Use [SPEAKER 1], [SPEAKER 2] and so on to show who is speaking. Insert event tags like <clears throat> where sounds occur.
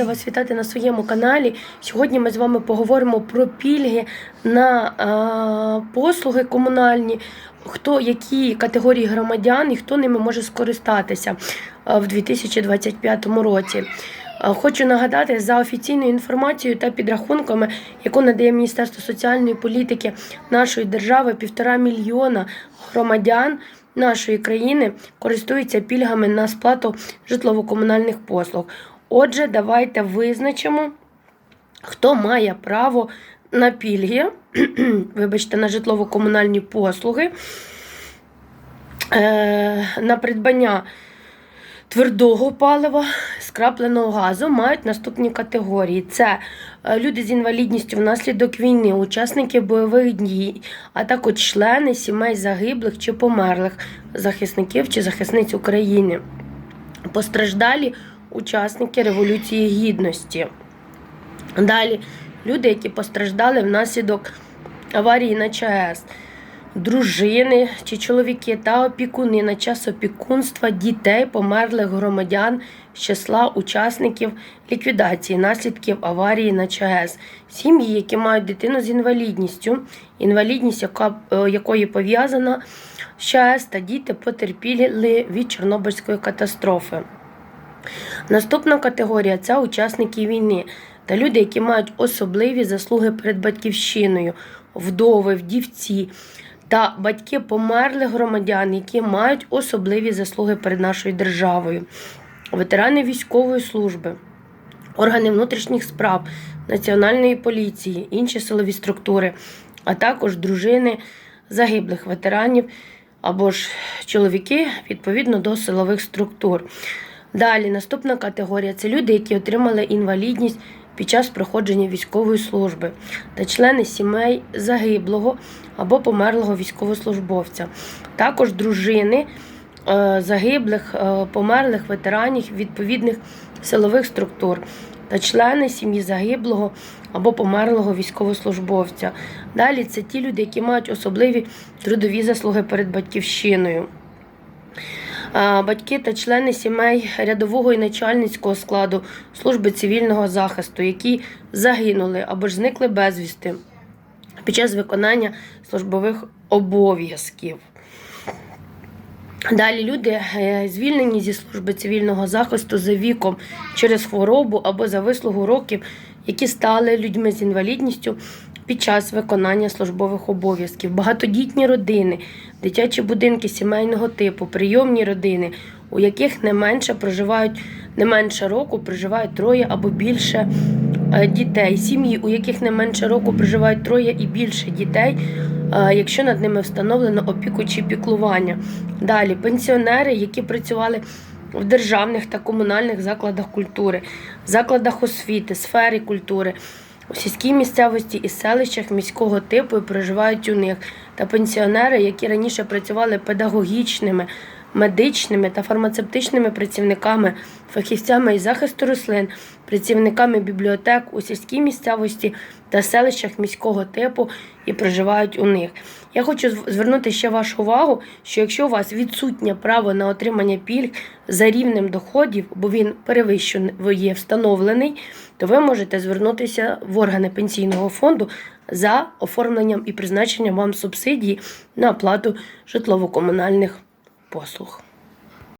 [SPEAKER 1] Рада вас вітати на своєму каналі. Сьогодні ми з вами поговоримо про пільги на е, послуги комунальні, хто які категорії громадян і хто ними може скористатися в 2025 році. Хочу нагадати за офіційною інформацією та підрахунками, яку надає Міністерство соціальної політики нашої держави, півтора мільйона громадян нашої країни користуються пільгами на сплату житлово-комунальних послуг. Отже, давайте визначимо, хто має право на пільги, <clears throat> вибачте, на житлово-комунальні послуги, е, на придбання твердого палива, скрапленого газу мають наступні категорії: це е, люди з інвалідністю внаслідок війни, учасники бойових дій, а також члени сімей загиблих чи померлих захисників чи захисниць України, постраждалі учасники Революції Гідності. Далі. Люди, які постраждали внаслідок аварії на ЧАЕС, дружини чи чоловіки та опікуни. На час опікунства дітей померлих громадян з числа учасників ліквідації наслідків аварії на ЧАЕС, сім'ї, які мають дитину з інвалідністю, інвалідність, яка, е, якої пов'язана з ЧАЕС, та діти потерпіли від Чорнобильської катастрофи. Наступна категорія це учасники війни та люди, які мають особливі заслуги перед батьківщиною, вдови, вдівці та батьки померлих громадян, які мають особливі заслуги перед нашою державою, ветерани військової служби, органи внутрішніх справ, Національної поліції, інші силові структури, а також дружини загиблих ветеранів або ж чоловіки відповідно до силових структур. Далі наступна категорія це люди, які отримали інвалідність під час проходження військової служби та члени сімей загиблого або померлого військовослужбовця, також дружини е, загиблих, е, померлих ветеранів відповідних силових структур та члени сім'ї загиблого або померлого військовослужбовця. Далі це ті люди, які мають особливі трудові заслуги перед батьківщиною. Батьки та члени сімей рядового і начальницького складу служби цивільного захисту, які загинули або ж зникли безвісти під час виконання службових обов'язків. Далі люди е, звільнені зі служби цивільного захисту за віком через хворобу або за вислугу років, які стали людьми з інвалідністю під час виконання службових обов'язків, багатодітні родини, дитячі будинки сімейного типу, прийомні родини, у яких не менше проживають не менше року, проживають троє або більше е, дітей, сім'ї, у яких не менше року проживають троє і більше дітей, е, якщо над ними встановлено опіку чи піклування. Далі пенсіонери, які працювали в державних та комунальних закладах культури, закладах освіти, сфері культури. У сільській місцевості і селищах міського типу проживають у них. Та пенсіонери, які раніше працювали педагогічними, медичними та фармацевтичними працівниками, фахівцями із захисту рослин, працівниками бібліотек у сільській місцевості та селищах міського типу і проживають у них. Я хочу звернути ще вашу увагу, що якщо у вас відсутнє право на отримання пільг за рівнем доходів, бо він перевищує встановлений, то ви можете звернутися в органи пенсійного фонду за оформленням і призначенням вам субсидії на оплату житлово-комунальних послуг.